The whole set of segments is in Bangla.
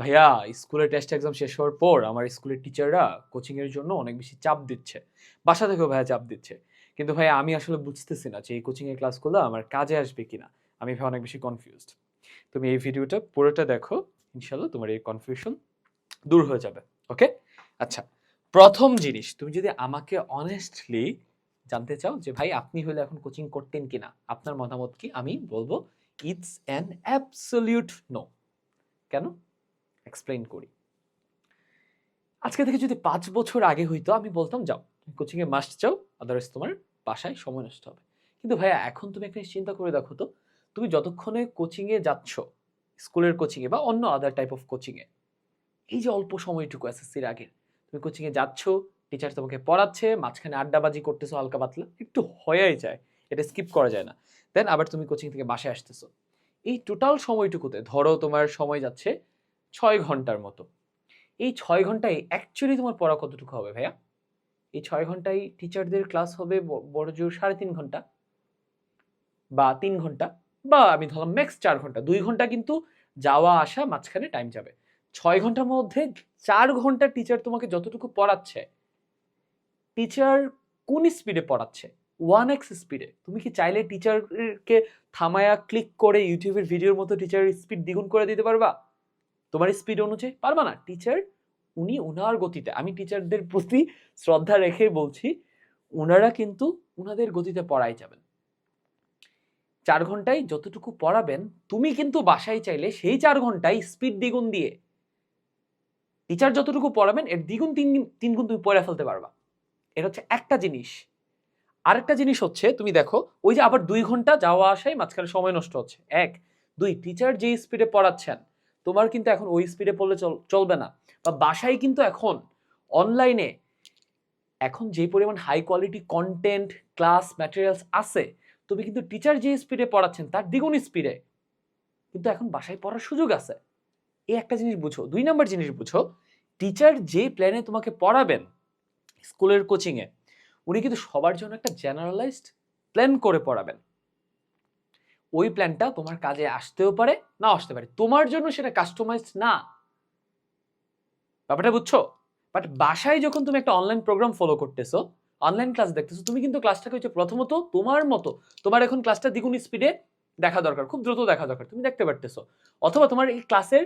ভাইয়া, স্কুলের টেস্ট এক্সাম শেষ হওয়ার পর আমার স্কুলের টিচাররা কোচিং এর জন্য অনেক বেশি চাপ দিচ্ছে। বাসা থেকেও ভাইয়া চাপ দিচ্ছে। কিন্তু ভাইয়া, আমি আসলে বুঝতেছি না যে এই কোচিংয়ের ক্লাসগুলো আমার কাজে আসবে কিনা। আমি ভাই অনেক বেশি কনফিউজড তুমি এই ভিডিওটা পুরোটা দেখো ইনশাল্লাহ তোমার এই কনফিউশন দূর হয়ে যাবে ওকে আচ্ছা প্রথম জিনিস, তুমি যদি আমাকে অনেস্টলি জানতে চাও যে ভাই, আপনি হলে এখন কোচিং করতেন কিনা, আপনার মতামত কি? আমি বলব ইটস অ্যান অ্যাবসলিউট নো কেন? এক্সপ্লেইন করি। আজকে থেকে যদি পাঁচ বছর আগে হইতো, আমি বলতাম, যাও কোচিংয়ে মাস্ট যাও আদারওয়াইজ তোমার বাসায় সময় নষ্ট হবে। কিন্তু ভাইয়া, এখন তুমি একটা চিন্তা করে দেখো তো, তুমি যতক্ষণে কোচিংয়ে যাচ্ছ, স্কুলের কোচিংয়ে বা অন্য আদার টাইপ অফ কোচিংয়ে এই যে অল্প সময়টুকু এসএসসির আগে, তুমি কোচিংয়ে যাচ্ছ টিচার তোমাকে পড়াচ্ছে, মাঝখানে আড্ডাবাজি করতেছো, হালকা পাতলা, একটু হয়েই যায়, এটা স্কিপ করা যায় না। দেন আবার তুমি কোচিং থেকে বাসায় আসতেছো। এই টোটাল সময়টুকুতে, ধরো তোমার সময় যাচ্ছে ছয় ঘণ্টার মতো। এই ছয় ঘন্টায় অ্যাকচুয়ালি তোমার পড়া কতটুকু হবে ভাইয়া? এই ছয় ঘন্টায় টিচারদের ক্লাস হবে বড় জোর সাড়ে তিন ঘণ্টা বা তিন ঘণ্টা বা আমি ধরলাম ম্যাক্স চার ঘণ্টা। দুই ঘণ্টা কিন্তু যাওয়া, আসা, মাঝখানে টাইম যাবে। ছয় ঘণ্টার মধ্যে চার ঘণ্টা টিচার তোমাকে যতটুকু পড়াচ্ছে টিচার কোন স্পিডে পড়াচ্ছে? ওয়ান এক্স স্পিডে তুমি কি চাইলে টিচারকে থামায়া ক্লিক করে ইউটিউবের ভিডিওর মতো টিচারের স্পিড দ্বিগুণ করে দিতে পারবা? তোমার স্পিড অনুযায়ী, পারবা না। টিচার উনি ওনার গতিতে, আমি টিচারদের প্রতি শ্রদ্ধা রেখে বলছি ওনারা কিন্তু ওনাদের গতিতে পড়াই যাবেন। চার ঘন্টায় যতটুকু পড়াবেন, তুমি কিন্তু বাসায় চাইলে সেই চার ঘন্টায় স্পিড দ্বিগুণ দিয়ে টিচার যতটুকু পড়াবেন, এর দ্বিগুণ, তিন গুণ- তিন গুণ তুমি পড়ে ফেলতে পারবা। এটা হচ্ছে একটা জিনিস। আরেকটা জিনিস হচ্ছে, তুমি দেখো, ওই যে আবার দুই ঘণ্টা যাওয়া আসায় মাঝখানে সময় নষ্ট হচ্ছে। এক, দুই টিচার যে স্পিডে পড়াচ্ছেন তোমার কিন্তু এখন ওই স্পিডে পড়লে চল- চলবে না। বা বাসায় কিন্তু এখন অনলাইনে এখন যে পরিমাণ high quality content class materials আছে, তুমি কিন্তু টিচার যে স্পিডে পড়াচ্ছেন, তার দ্বিগুণ স্পিডে কিন্তু এখন বাসায় পড়ার সুযোগ আছে। এই একটা জিনিস বুঝো, দুই নম্বর জিনিস বুঝো টিচার যে প্ল্যানে তোমাকে পড়াবেন স্কুলের কোচিংয়ে উনি কিন্তু সবার জন্য একটা জেনারেলাইজড প্ল্যান করে পড়াবেন। ওই প্ল্যানটা তোমার কাজে আসতেও পারে না আসতে পারে। তোমার জন্য সেটা কাস্টমাইজড না। ব্যাপারটা বুঝছ? বাট বাসায় যখন তুমি একটা অনলাইন প্রোগ্রাম ফলো করতেছো অনলাইন ক্লাস দেখতেছো, তুমি কিন্তু ক্লাসটাকে হচ্ছে প্রথমত তোমার মতো, তোমার এখন ক্লাসটা দ্বিগুণ স্পিডে দেখা দরকার, খুব দ্রুত দেখা দরকার, তুমি দেখতে পারতেছো। অথবা তোমার এই ক্লাসের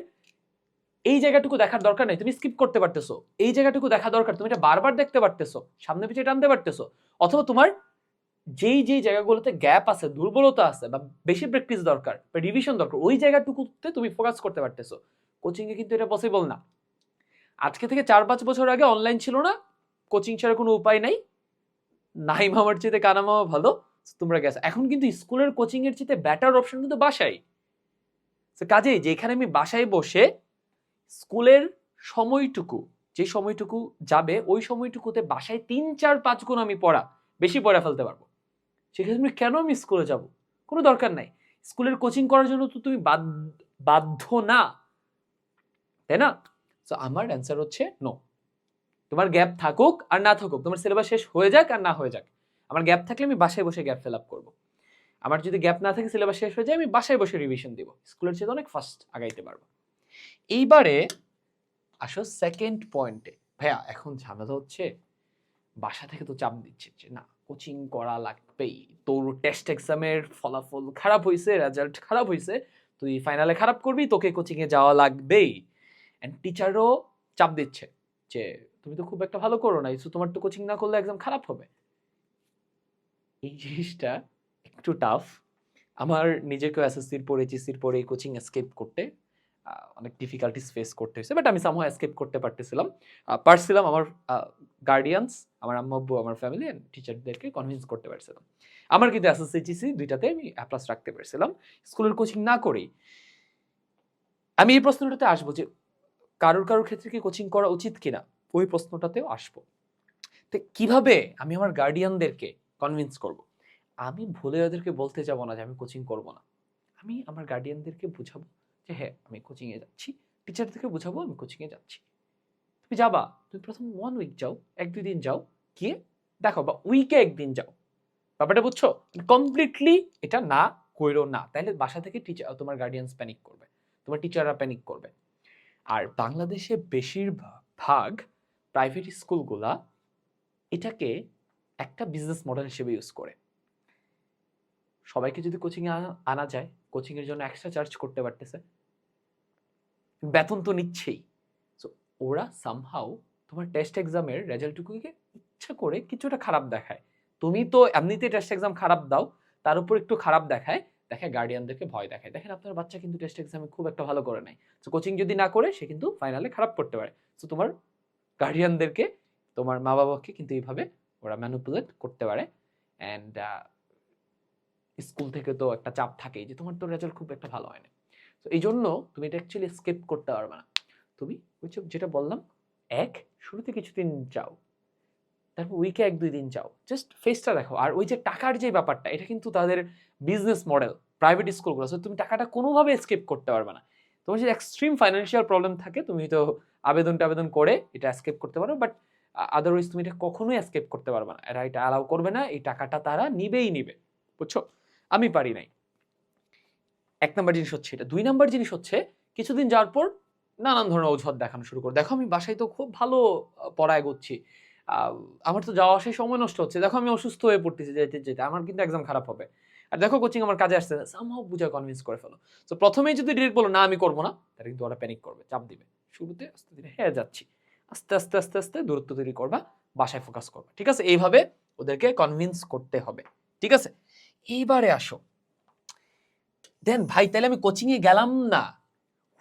এই জায়গাটুকু দেখার দরকার নেই, তুমি স্কিপ করতে পারতেছো। এই জায়গাটুকু দেখা দরকার, তুমি এটা বারবার দেখতে পারতেছো, সামনে পিছিয়ে টানতে পারতেছো। অথবা তোমার যেই যেই জায়গাগুলোতে গ্যাপ আছে, দুর্বলতা আছে বা বেশি প্র্যাকটিস দরকার বা রিভিশন দরকার, ওই জায়গাটুকুতে তুমি ফোকাস করতে পারতেছো। কোচিংয়ে কিন্তু এটা পসিবল না। আজকে থেকে চার পাঁচ বছর আগে অনলাইন ছিল না কোচিং ছাড়া কোনো উপায় নাই। নাই মামার চেয়ে কানা মামা ভালো তোমরা গেছো এখন কিন্তু স্কুলের কোচিং এর চেয়ে ব্যাটার অপশন কিন্তু বাসায়। কাজেই যেখানে আমি বাসায় বসে স্কুলের সময়টুকু, যে সময়টুকু যাবে, ওই সময়টুকুতে বাসায় তিন, চার, পাঁচ গুণ আমি পড়া, বেশি পড়া ফেলতে পারব। সেক্ষেত্রে তুমি কেন আমি স্কুলে যাব? কোনো দরকার নাই। স্কুলের কোচিং করার জন্য তো তুমি বাধ্য না। তাই না? তো আমার অ্যান্সার হচ্ছে নো তোমার গ্যাপ থাকুক আর না থাকুক, তোমার সিলেবাস শেষ হয়ে যাক আর না হয়ে যাক। আমার গ্যাপ থাকলে আমি বাসায় বসে গ্যাপ ফিল আপ করব। আমার যদি গ্যাপ না থাকে সিলেবাস শেষ হয়ে যায়, আমি বাসায় বসে রিভিশন দিব। স্কুলের চেয়ে অনেক ফাস্ট আগাইতে পারব। এইবারে আসো সেকেন্ড পয়েন্টে ভাইয়া, এখন ঝামেলা হচ্ছে, বাসা থেকে তো চাপ দিচ্ছে যে না কোচিং করা লাগবেই। তোর টেস্ট এক্সামের ফলাফল খারাপ হয়েছে রেজাল্ট খারাপ হয়েছে তুই ফাইনালে খারাপ করবি, তোকে কোচিংয়ে যাওয়া লাগবেই। অ্যান্ড টিচারও চাপ দিচ্ছে যে, তুমি তো খুব একটা ভালো করো না so তোমার তো কোচিং না করলে এক্সাম খারাপ হবে। এই জিনিসটা একটু টাফ আমার নিজেকেও এসএসসির পরে জিসির পরে কোচিং এসকেপ করতে অনেক ডিফিকাল্টিস ফেস করতে হয়েছে বাট আমি সামহাও এসকেপ করতে পারতেছিলাম। পারছিলাম আমার গার্ডিয়ানস আমার আম্মু, আব্বু, আমার ফ্যামিলি অ্যান্ড টিচারদেরকে কনভিন্স করতে পারছিলাম। আমার কিন্তু এসএসসি জিসি দুইটাতে আমি অ্যাপ্লাস রাখতে পারছিলাম। স্কুলের কোচিং না করেই। আমি এই প্রশ্নটাতে আসব যে কারোর কারোর ক্ষেত্রে কি কোচিং করা উচিত কিনা? ওই প্রশ্নটাতেও আসব। তো কীভাবে আমি আমার গার্ডিয়ানদেরকে কনভিন্স করব? আমি ভুলে ওদেরকে বলতে যাব না যে আমি কোচিং করব না। আমি আমার গার্ডিয়ানদেরকে বুঝাবো। যে হ্যাঁ আমি কোচিংয়ে যাচ্ছি। টিচারদেরকে বুঝাবো, আমি কোচিংয়ে যাচ্ছি। তুমি যাবা, তুমি প্রথম ওয়ান উইক যাও, এক দুই দিন যাও, গিয়ে দেখো বা উইকে একদিন যাও। ব্যাপারটা বুঝছ? কমপ্লিটলি এটা না কইরো না। তাহলে বাসা থেকে টিচার তোমার গার্ডিয়ানস প্যানিক করবে, তোমার টিচাররা প্যানিক করবে। আর বাংলাদেশে বেশিরভাগ প্রাইভেট স্কুলগুলা এটাকে একটা বিজনেস মডেল হিসেবে ইউজ করে। সবাইকে যদি কোচিংয়ে আনা যায় কোচিংয়ের জন্য এক্সট্রা চার্জ করতে পারতেছে। বেতন তো নিচ্ছেই। সো ওরা সামহাও তোমার টেস্ট এক্সামের রেজাল্টটুকুকে ইচ্ছা করে কিছুটা খারাপ দেখায়। তুমি তো এমনিতে টেস্ট এক্সাম খারাপ দাও, তার উপর একটু খারাপ দেখায় দেখে গার্ডিয়ানদেরকে ভয় দেখায়। দেখেন, আপনার বাচ্চা কিন্তু টেস্ট এক্সামে খুব একটা ভালো করে নাই তো কোচিং যদি না করে, সে কিন্তু ফাইনালে খারাপ করতে পারে। তো তোমার গার্ডিয়ানদেরকে তোমার মা বাবাকে কিন্তু এইভাবে ওরা ম্যানুপুলেট করতে পারে। অ্যান্ড স্কুল থেকে তো একটা চাপ থাকেই যে তোমার তো রেজাল্ট খুব একটা ভালো হয় না তো এই জন্য তুমি এটা অ্যাকচুয়ালি স্কিপ করতে পারবে না। তুমি ওই যেটা বললাম, এক, শুরুতে কিছুদিন যাও, তারপর উইকে এক, দুই দিন যাও। জাস্ট ফেসটা দেখো। আর ওই যে টাকার যে ব্যাপারটা, এটা কিন্তু তাদের বিজনেস মডেল প্রাইভেট স্কুলগুলো। সো তুমি টাকাটা কোনোভাবে স্কিপ করতে পারবে না। তোমার যদি এক্সট্রিম ফাইন্যান্সিয়াল প্রবলেম থাকে, তুমি তো আবেদন টাবেদন করে এটা স্কেপ করতে পারো। বাট আদারওয়াইজ তুমি এটা কখনোই স্কেপ করতে পারবে না। এরা এটা অ্যালাউ করবে না। এই টাকাটা তারা নিবেই নিবে। বুঝছ? আমি পারি নাই। এক নাম্বার জিনিস হচ্ছে এটা। দুই নাম্বার জিনিস হচ্ছে কিছুদিন যাওয়ার পর নানান ধরনের অজুহাত দেখানো শুরু করে। দেখো আমি বাসায় তো খুব ভালো আহ, পড়া এগোচ্ছি আমার তো যাওয়া আসায় সময় নষ্ট হচ্ছে। দেখো আমি অসুস্থ হয়ে পড়তেছি যেতে যেতে। আমার কিন্তু এক্সাম খারাপ হবে। আর দেখো কোচিং আমার কাজে আসছে সামহাও বুঝা কনভিন্স করে ফেলো। তো প্রথমেই যদি ডিরেক্ট বলো না আমি করব না তাহলে কিন্তু ওরা প্যানিক করবে চাপ দিবে। শুরুতে আস্তে ধীরে হ্যাঁ যাচ্ছি। আস্তে আস্তে আস্তে আস্তে দূরত্ব তৈরি করবা বাসায় ফোকাস করবা। ঠিক আছে? এইভাবে ওদেরকে কনভিন্স করতে হবে। ঠিক আছে? এইবারে আসো। দেন ভাই, তাহলে আমি কোচিংয়ে গেলাম না।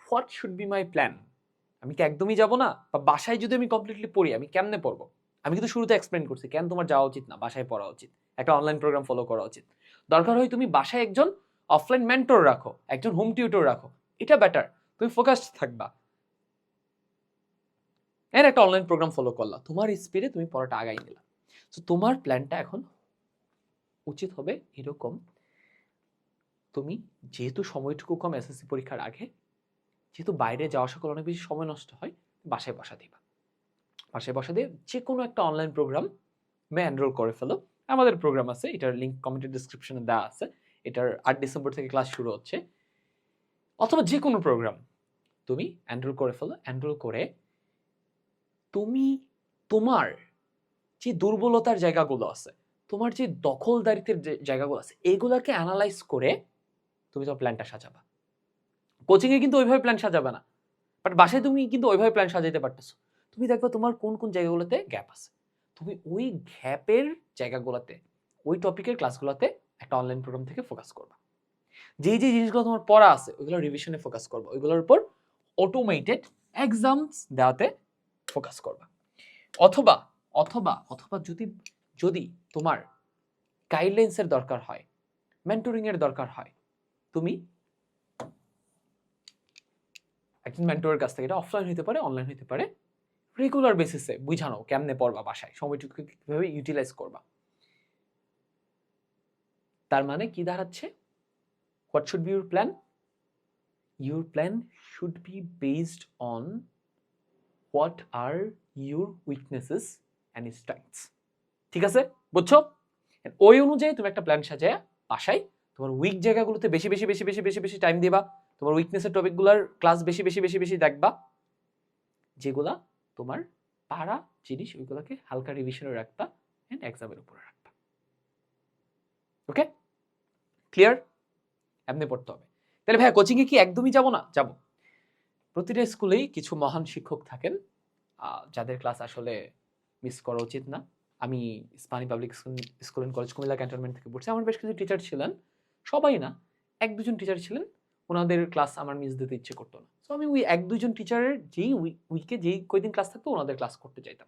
What should be my plan আমি কি একদমই যাব না? বা বাসায় যদি আমি কমপ্লিটলি পড়ি, আমি কেমনে পড়ব? আমি কিন্তু শুরুতে এক্সপ্লেন করছি, কেন তোমার যাওয়া উচিত না? বাসায় পড়া উচিত। একটা অনলাইন প্রোগ্রাম ফলো করা উচিত। দরকার হয় তুমি বাসায় একজন অফলাইন মেন্টর রাখো, একজন হোম টিউটর রাখো। এটা বেটার তুমি ফোকাসড থাকবা। এর একটা অনলাইন প্রোগ্রাম ফলো করলা। তোমার স্পিডে তুমি পড়াটা আগাই নিলা। তো তোমার প্ল্যানটা এখন উচিত হবে এরকম তুমি যেহেতু সময়টুকু কম এসএসসি পরীক্ষার আগে, যেহেতু বাইরে যাওয়া আসা করলে অনেক বেশি সময় নষ্ট হয়, বাসায় বসা দিবা। বাসায় বসা দিয়ে যে কোনো একটা অনলাইন প্রোগ্রাম মে এনরোল করে ফেলো। আমাদের প্রোগ্রাম আছে, এটার লিঙ্ক কমেন্টের ডিসক্রিপশনে দেওয়া আছে। এটার আট ডিসেম্বর থেকে ক্লাস শুরু হচ্ছে। অথবা যে কোনো প্রোগ্রাম তুমি এনরোল করে ফেলো। এনরোল করে তুমি তোমার যে দুর্বলতার জায়গাগুলো আছে, তোমার যে দখলদারিত্বের জায়গাগুলো আছে, এগুলোকে অ্যানালাইজ করে তুমি তোমার প্ল্যানটা সাজাবা। কোচিংয়ে কিন্তু ওইভাবে প্ল্যান সাজাবে না। বাট বাসায় তুমি কিন্তু ওইভাবে প্ল্যান সাজাইতে পারতেছো। তুমি দেখবে তোমার কোন কোন জায়গাগুলোতে গ্যাপ আছে। তুমি ওই গ্যাপের জায়গাগুলোতে, ওই টপিকের ক্লাসগুলোতে একটা অনলাইন প্রোগ্রাম থেকে ফোকাস করবা। যেই যে জিনিসগুলো তোমার পড়া আছে, ওইগুলো রিভিশনে ফোকাস করবা। ওইগুলোর উপর অটোমেটেড এক্সামস দেওয়াতে ফোকাস করবা। অথবা অথবা অথবা যদি যদি তোমার গাইডলাইন্সের দরকার হয় মেন্টরিং এর দরকার হয় তুমি? একজন মেন্টরের কাছ থেকে, এটা অফলাইন হতে পারে অনলাইন হতে পারে রেগুলার বেসিসে বুঝানো, কেমনে পড়বা বাসায়, সময়টুকু কীভাবে ইউটিলাইজ করবা। তার মানে কি দাঁড়াচ্ছে? What should be your plan your plan should be based on what are your weaknesses and strengths ঠিক আছে? বুঝছ? ওই অনুযায়ী তুমি একটা প্ল্যান সাজায় বাসায় তোমার উইক জায়গাগুলোতে বেশি বেশি বেশি বেশি বেশি বেশি টাইম দিবা। তোমার উইকনেসের টপিকগুলোর ক্লাস বেশি বেশি বেশি বেশি দেখবা। যেগুলা তোমার পারা জিনিস, ওইগুলোকে হালকা রিভিশনে রাখবা অ্যান্ড এক্সামের উপরে রাখবা। ওকে ক্লিয়ার এমনি পড়তে হবে। তাহলে ভাইয়া কোচিংয়ে কি একদমই যাব না? যাব। প্রতিটা স্কুলেই কিছু মহান শিক্ষক থাকেন। যাদের ক্লাস আসলে মিস করা উচিত না। আমি Ispahani public school school and college Comilla cantonment থেকে পড়ছি। আমার বেশ কিছু টিচার ছিলেন। সবাই না, এক দুজন টিচার ছিলেন, ওনাদের ক্লাস আমার মিস দিতে ইচ্ছে করতো না। সো আমি ওই এক দুজন টিচারের যেই উইকে যেই কয়দিন ক্লাস থাকতো, ওনাদের ক্লাস করতে চাইতাম।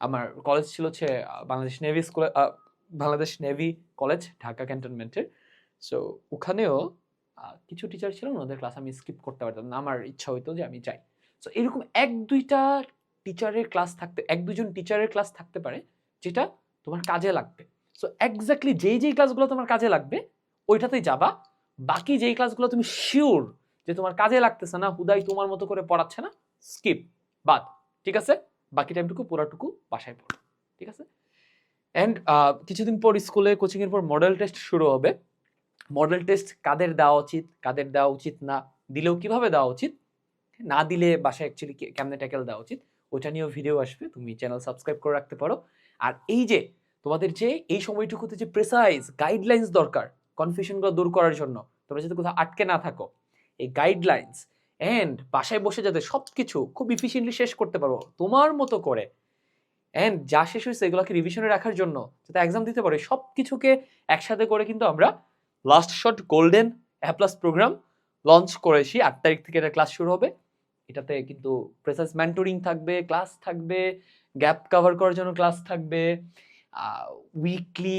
আমার কলেজ ছিল হচ্ছে Bangladesh navy school Bangladesh navy college Dhaka ক্যান্টনমেন্টের সো ওখানেও কিছু টিচার ছিলেন, ওনাদের ক্লাস আমি স্কিপ করতে পারতাম না। আমার ইচ্ছা হইতো যে আমি যাই। সো এরকম এক দুইটা টিচারের ক্লাস থাকতে, এক দুজন টিচারের ক্লাস থাকতে পারে, যেটা তোমার কাজে লাগবে। সো এক্স্যাক্টলি যেই যেই ক্লাসগুলো তোমার কাজে লাগবে ওইটাতেই যাবা। বাকি যেই ক্লাসগুলো তুমি শিওর যে তোমার কাজে লাগতেছে না, হুদাই তোমার মতো করে পড়াচ্ছে না স্কিপ বাদ। ঠিক আছে? বাকি টাইমটুকু, পুরাটুকু বাসায় পড়ো। ঠিক আছে? অ্যান্ড কিছুদিন পর স্কুলে কোচিংয়ের পর মডেল টেস্ট শুরু হবে। মডেল টেস্ট কাদের দেওয়া উচিত, কাদের দেওয়া উচিত না, দিলেও কীভাবে দেওয়া উচিত? না দিলে বাসায় অ্যাকচুয়ালি কেমনে ট্যাকেল দেওয়া উচিত? ওটা নিয়েও ভিডিও আসবে, তুমি চ্যানেল সাবস্ক্রাইব করে রাখতে পারো। আর এই যে তোমাদের যে, এই সময়টুকুতে যে প্রেসাইজ গাইডলাইন্স দরকার কনফিউশনগুলো দূর করার জন্য তোমরা যাতে কোথাও আটকে না থাকো। এই গাইডলাইন্স অ্যান্ড বাসায় বসে যাতে সব কিছু খুব ইফিসিয়েন্টলি শেষ করতে পারো তোমার মতো করে। অ্যান্ড যা শেষ হয়েছে এগুলোকে রিভিশনে রাখার জন্য যাতে এক্সাম দিতে পারে সব কিছুকে একসাথে করে কিন্তু আমরা last shot golden A plus program launch করেছি। আট তারিখ থেকে এটা ক্লাস শুরু হবে। এটাতে কিন্তু প্রেসাস মেন্টরিং থাকবে ক্লাস থাকবে গ্যাপ কভার করার জন্য ক্লাস থাকবে। উইকলি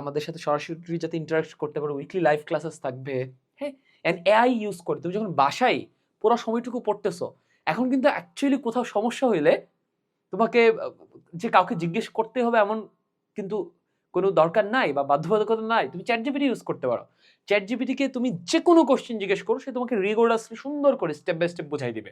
আমাদের সাথে সরাসরি যাতে ইন্টারাক্ট করতে পারো উইকলি লাইভ ক্লাসেস থাকবে। হ্যাঁ অ্যান্ড এআই ইউজ করে। তুমি যখন বাসায় পুরো সময়টুকু পড়তেছো, এখন কিন্তু অ্যাকচুয়ালি কোথাও সমস্যা হইলে তোমাকে, যে কাউকে জিজ্ঞেস করতে হবে এমন কিন্তু কোনো দরকার নাই বা বাধ্যবাধকতা নাই। তুমি চ্যাট জিপিটি ইউজ করতে পারো। চ্যাট জিপিটিকে তুমি যে কোনো কোশ্চেন জিজ্ঞেস করো, সে তোমাকে রিগোরাসলি সুন্দর করে স্টেপ বাই স্টেপ বোঝাই দিবে।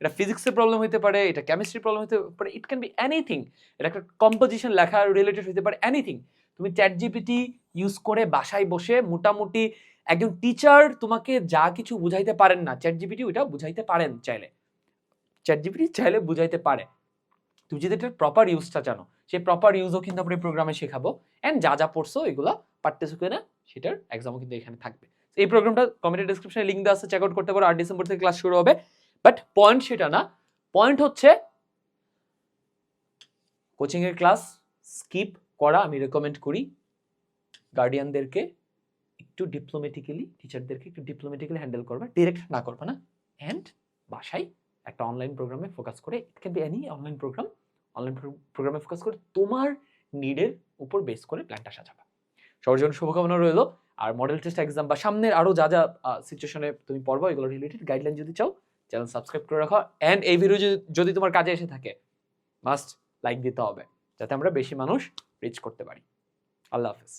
এটা ফিজিক্সের প্রবলেম হতে পারে, এটা কেমিস্ট্রি প্রবলেম হতে পারে ইট ক্যান বি এনিথিং এটা একটা কম্পোজিশন লেখা রিলেটেড হতে পারে এনিথিং তুমি চ্যাট জিপিটি ইউজ করে বাসায় বসে মোটামুটি একজন টিচার তোমাকে যা কিছু বুঝাইতে পারেন না চ্যাট জিপিটি ওইটা বুঝাইতে পারেন চাইলে। চ্যাট জিপিটি চাইলে বুঝাইতে পারে। তুমি যদি এটার প্রপার ইউজটা জানো, সেই প্রপার ইউজও কিন্তু আমরা এই প্রোগ্রামে শেখাবো। অ্যান্ড যা যা পড়ছো এগুলো পারতেছো কিনা, সেটার এক্সামও কিন্তু এখানে থাকবে। এই প্রোগ্রামটা কমেন্ট ডিসক্রিপশনে লিঙ্ক দেওয়া আছে চেক আউট করতে পারো। আট ডিসেম্বর থেকে ক্লাস শুরু হবে। বাট পয়েন্ট সেটা না। পয়েন্ট হচ্ছে কোচিং এর ক্লাস স্কিপ করা আমি রেকমেন্ড করি গার্ডিয়ানদেরকে একটু ডিপ্লোমেটিক্যালি টিচারদেরকে একটু ডিপ্লোমেটিক্যালি হ্যান্ডেল করবে ডিরেক্ট না করবে না। অ্যান্ড বাসায় একটা অনলাইন প্রোগ্রামে ফোকাস করে it can be any online program online প্রোগ্রামে ফোকাস করে তোমার নিডের উপর বেস করে প্ল্যানটা সাজাবা। সবার জন্য শুভকামনা রইল। আর মডেল টেস্ট এক্সাম বা সামনের আরও যা যা সিচুয়েশনে তুমি পড়ব, এগুলো রিলেটেড গাইডলাইন যদি চাও চ্যানেল সাবস্ক্রাইব করে রাখো। অ্যান্ড এই ভিডিও যদি তোমার কাজে এসে থাকে মাস্ট লাইক দিতে হবে, যাতে আমরা বেশি মানুষ রিচ করতে পারি। আল্লাহ হাফেজ।